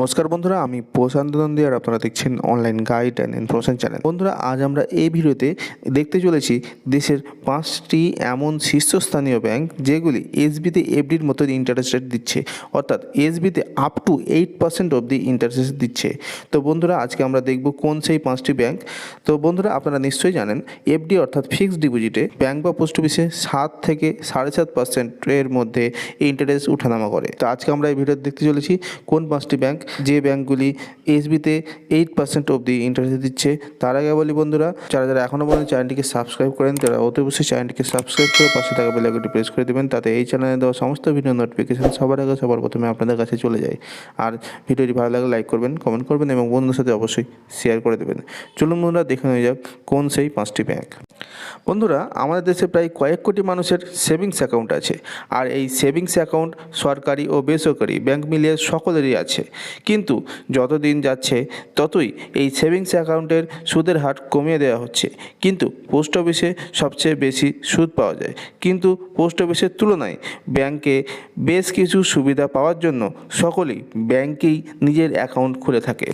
নমস্কার বন্ধুরা, আমি প্রশান্ত নন্দী আর আপনারা দেখছেন online guide and information channel বন্ধুরা, আজ আমরা এই ভিডিওতে দেখতে চলেছি দেশের পাঁচটি এমন শীর্ষস্থানীয় ব্যাংক যেগুলি এসবিতে এফডির মতো ইন্টারেস্ট রেট দিচ্ছে। অর্থাৎ এসবিতে আপ টু এইট পার্সেন্ট অবধি ইন্টারেস্ট দিচ্ছে। তো বন্ধুরা, আজকে আমরা দেখব কোন সেই পাঁচটি ব্যাংক তো বন্ধুরা, আপনারা নিশ্চয়ই জানেন এফডি অর্থাৎ ফিক্সড ডিপোজিটে ব্যাংক বা পোস্ট অফিসে সাত থেকে সাড়ে সাত পার্সেন্টের মধ্যে ইন্টারেস্ট উঠানামা করে। তো আজকে আমরা এই ভিডিওতে দেখতে চলেছি কোন পাঁচটি ব্যাংক যে ব্যাংকগুলি এসবিতে এইট পার্সেন্ট অবধি ইন্টারেস্ট দিচ্ছে, তার আগে বলি বন্ধুরা, যারা যারা এখনও পর্যন্ত চ্যানেলটিকে সাবস্ক্রাইব করেন, তারা অতি অবশ্যই চ্যানেলটিকে সাবস্ক্রাইব করে পাশে থাকা বেলাইকনটি প্রেস করে দেবেন, তাতে এই চ্যানেলে দেওয়া সমস্ত ভিডিও নোটিফিকেশন সবার আগে, সবার প্রথমে আপনাদের কাছে চলে যায়। আর ভিডিওটি ভালো লাগলে লাইক করবেন কমেন্ট করবেন এবং বন্ধুদের সাথে অবশ্যই শেয়ার করে দেবেন। চলুন বন্ধুরা, দেখে নেওয়া যাক কোন সেই পাঁচটি ব্যাংক বন্ধুরা, আমাদের দেশে প্রায় কয়েক কোটি মানুষের সেভিংস অ্যাকাউন্ট আছে, আর এই সেভিংস অ্যাকাউন্ট সরকারি ও বেসরকারি ব্যাংক মিলিয়ে সকলেরই আছে। কিন্তু যত দিন যাচ্ছে, ততই এই সেভিংস অ্যাকাউন্টের সুদের হার কমিয়ে দেওয়া হচ্ছে। কিন্তু পোস্ট অফিসে সবচেয়ে বেশি সুদ পাওয়া যায়। কিন্তু পোস্ট অফিসের তুলনায় ব্যাংকে বেশ কিছু সুবিধা পাওয়ার জন্য সকলেই ব্যাংকেই নিজের অ্যাকাউন্ট খুলে থাকে।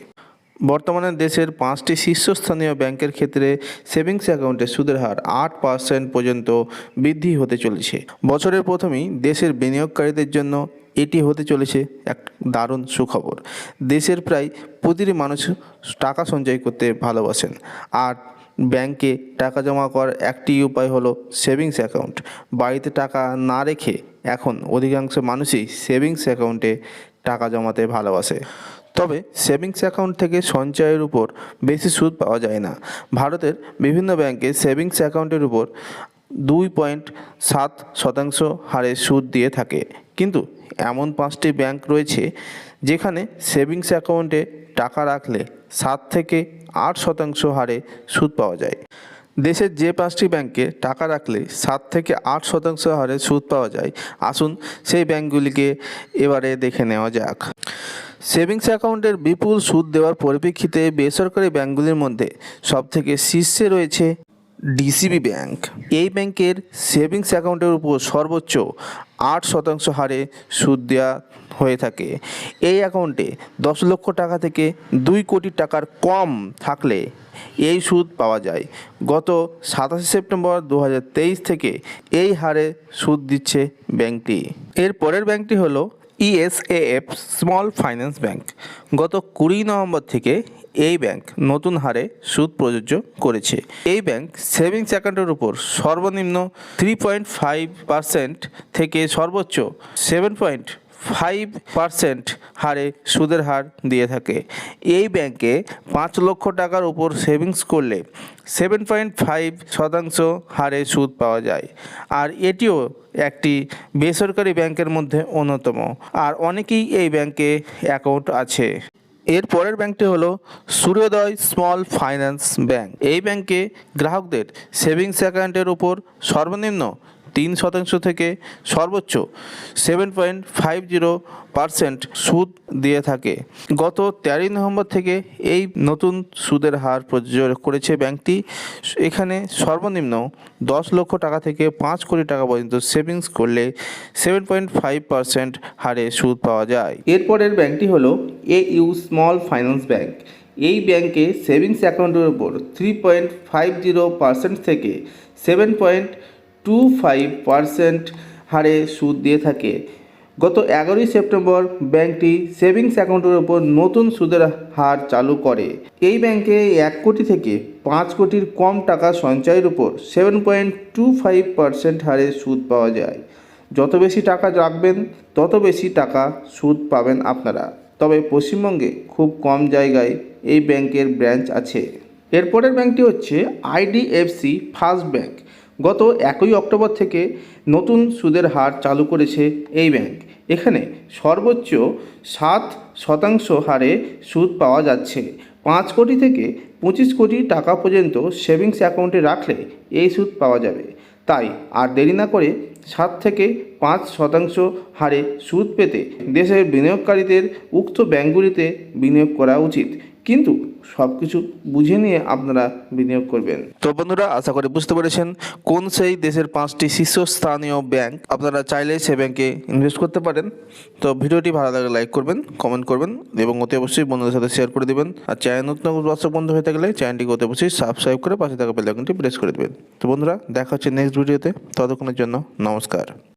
বর্তমানে দেশের পাঁচটি শীর্ষস্থানীয় ব্যাংকের ক্ষেত্রে সেভিংস অ্যাকাউন্টের সুদের হার আট পার্সেন্ট পর্যন্ত বৃদ্ধি হতে চলেছে। বছরের প্রথমেই দেশের বিনিয়োগকারীদের জন্য এটি হতে চলেছে এক দারুণ সুখবর। দেশের প্রায় প্রতিটি মানুষ টাকা সঞ্চয় করতে ভালোবাসেন। আর ব্যাংকে টাকা জমা করার একটি উপায় হলো সেভিংস অ্যাকাউন্ট। বাড়িতে টাকা না রেখে এখন অধিকাংশ মানুষই সেভিংস অ্যাকাউন্টে টাকা জমাতে ভালোবাসে। তবে সেভিংস অ্যাকাউন্ট থেকে সঞ্চয়ের উপর বেশি সুদ পাওয়া যায় না। ভারতের বিভিন্ন ব্যাংকে সেভিংস অ্যাকাউন্টের উপর দুই পয়েন্ট সাত শতাংশ হারে সুদ দিয়ে থাকে। কিন্তু এমন পাঁচটি ব্যাংক রয়েছে যেখানে সেভিংস অ্যাকাউন্টে টাকা রাখলে সাত থেকে আট শতাংশ হারে সুদ পাওয়া যায়। দেশের যে পাঁচটি ব্যাংকে টাকা রাখলে সাত থেকে আট শতাংশ হারে সুদ পাওয়া যায়। আসুন সেই ব্যাংকগুলিকে এবারে দেখে নেওয়া যাক। সেভিংস অ্যাকাউন্টের বিপুল সুদ দেওয়ার পরিপ্রেক্ষিতে বেসরকারি ব্যাংকগুলির মধ্যে সবথেকে শীর্ষে রয়েছে ডিসিবি ব্যাংক এই ব্যাংকের সেভিংস অ্যাকাউন্টের উপর সর্বোচ্চ আট শতাংশ হারে সুদ দেওয়া হয়ে থাকে। এই অ্যাকাউন্টে দশ লক্ষ টাকা থেকে দুই কোটি টাকার কম থাকলে এই সুদ পাওয়া যায়। গত সাতাশে সেপ্টেম্বর দু হাজার তেইশ থেকে এই হারে সুদ দিচ্ছে ব্যাংকটি এর পরের ব্যাংকটি হলো ইএসএএফ স্মল ফাইন্যান্স ব্যাংক গত কুড়ি নভেম্বর থেকে এই ব্যাংক নতুন হারে সুদ প্রযোজ্য করেছে। এই ব্যাংক সেভিংস অ্যাকাউন্টের উপর সর্বনিম্ন থ্রি পয়েন্ট ফাইভ পার্সেন্ট থেকে সর্বোচ্চ সেভেন পয়েন্ট ফাইভ পার্সেন্ট হারে সুদের হার দিয়ে থাকে। এই ব্যাংকে পাঁচ লক্ষ টাকার উপর সেভিংস করলে সেভেন পয়েন্ট ফাইভ শতাংশ হারে সুদ পাওয়া যায়। আর এটিও একটি বেসরকারি ব্যাংকের মধ্যে অন্যতম। আর অনেকেই এই ব্যাংকে অ্যাকাউন্ট আছে। এর পরের ব্যাংকটি হলো সূর্যোদয় স্মল ফাইন্যান্স ব্যাংক। এই ব্যাংকে গ্রাহকদের সেভিংস অ্যাকাউন্টের উপর সর্বনিম্ন তিন শতাংশ থেকে সর্বোচ্চ seven point five zero percent সুদ দিয়ে থাকে। গত তেরোই নভেম্বর থেকে এই নতুন সুদের হার প্রযোজ্য করেছে ব্যাংকটি। এখানে সর্বনিম্ন দশ লক্ষ টাকা থেকে পাঁচ কোটি টাকা পর্যন্ত সেভিংস করলে সেভেন পয়েন্ট ফাইভ পার্সেন্ট হারে সুদ পাওয়া যায়। এরপরের ব্যাংকটি হলো A U small finance bank. এই ব্যাংকে সেভিংস অ্যাকাউন্টের উপর three point five zero percent থেকে seven point two five percent হারে সুদ দিয়ে থাকে। গত এগারোই সেপ্টেম্বর ব্যাংকটি সেভিংস অ্যাকাউন্টের উপর নতুন সুদের হার চালু করে। এই ব্যাংকে এক কোটি থেকে পাঁচ কোটির কম টাকা সঞ্চয়ের উপর seven point two five percent হারে সুদ পাওয়া যায়। যত বেশি টাকা রাখবেন, তত বেশি টাকা সুদ পাবেন আপনারা। তবে পশ্চিমবঙ্গে খুব কম জায়গায় এই ব্যাংকের ব্রাঞ্চ আছে। এরপরের ব্যাংকটি হচ্ছে আইডিএফসি ফার্স্ট ব্যাংক। গত একই অক্টোবর থেকে নতুন সুদের হার চালু করেছে এই ব্যাংক। এখানে সর্বোচ্চ সাত শতাংশ হারে সুদ পাওয়া যাচ্ছে। পাঁচ কোটি থেকে পঁচিশ কোটি টাকা পর্যন্ত সেভিংস অ্যাকাউন্টে রাখলে এই সুদ পাওয়া যাবে। তাই আর দেরি না করে সাত থেকে পাঁচ শতাংশ হারে সুদ পেতে দেশের বিনিয়োগকারীদের উক্ত ব্যাংকগুলিতে বিনিয়োগ করা উচিত। কিন্তু সব কিছু বুঝে নিয়ে আপনারা বিনিয়োগ করবেন। তো বন্ধুরা, আশা করি বুঝতে পেরেছেন কোন সেই দেশের পাঁচটি শীর্ষস্থানীয় ব্যাংক আপনারা চাইলে সে ব্যাংকে ইনভেস্ট করতে পারেন। তো ভিডিওটি ভালো লাগলে লাইক করবেন, কমেন্ট করবেন এবং অতি অবশ্যই বন্ধুদের সাথে শেয়ার করে দেবেন। আর চ্যানেল নতুন দর্শক বন্ধু হয়ে থাকলে চ্যানেলটিকে অতি অবশ্যই সাবস্ক্রাইব করে পাশে থাকা বেল আইকনটি প্রেস করে দেবেন। তো বন্ধুরা, দেখা হচ্ছে নেক্সট ভিডিওতে ততক্ষণের জন্য নমস্কার।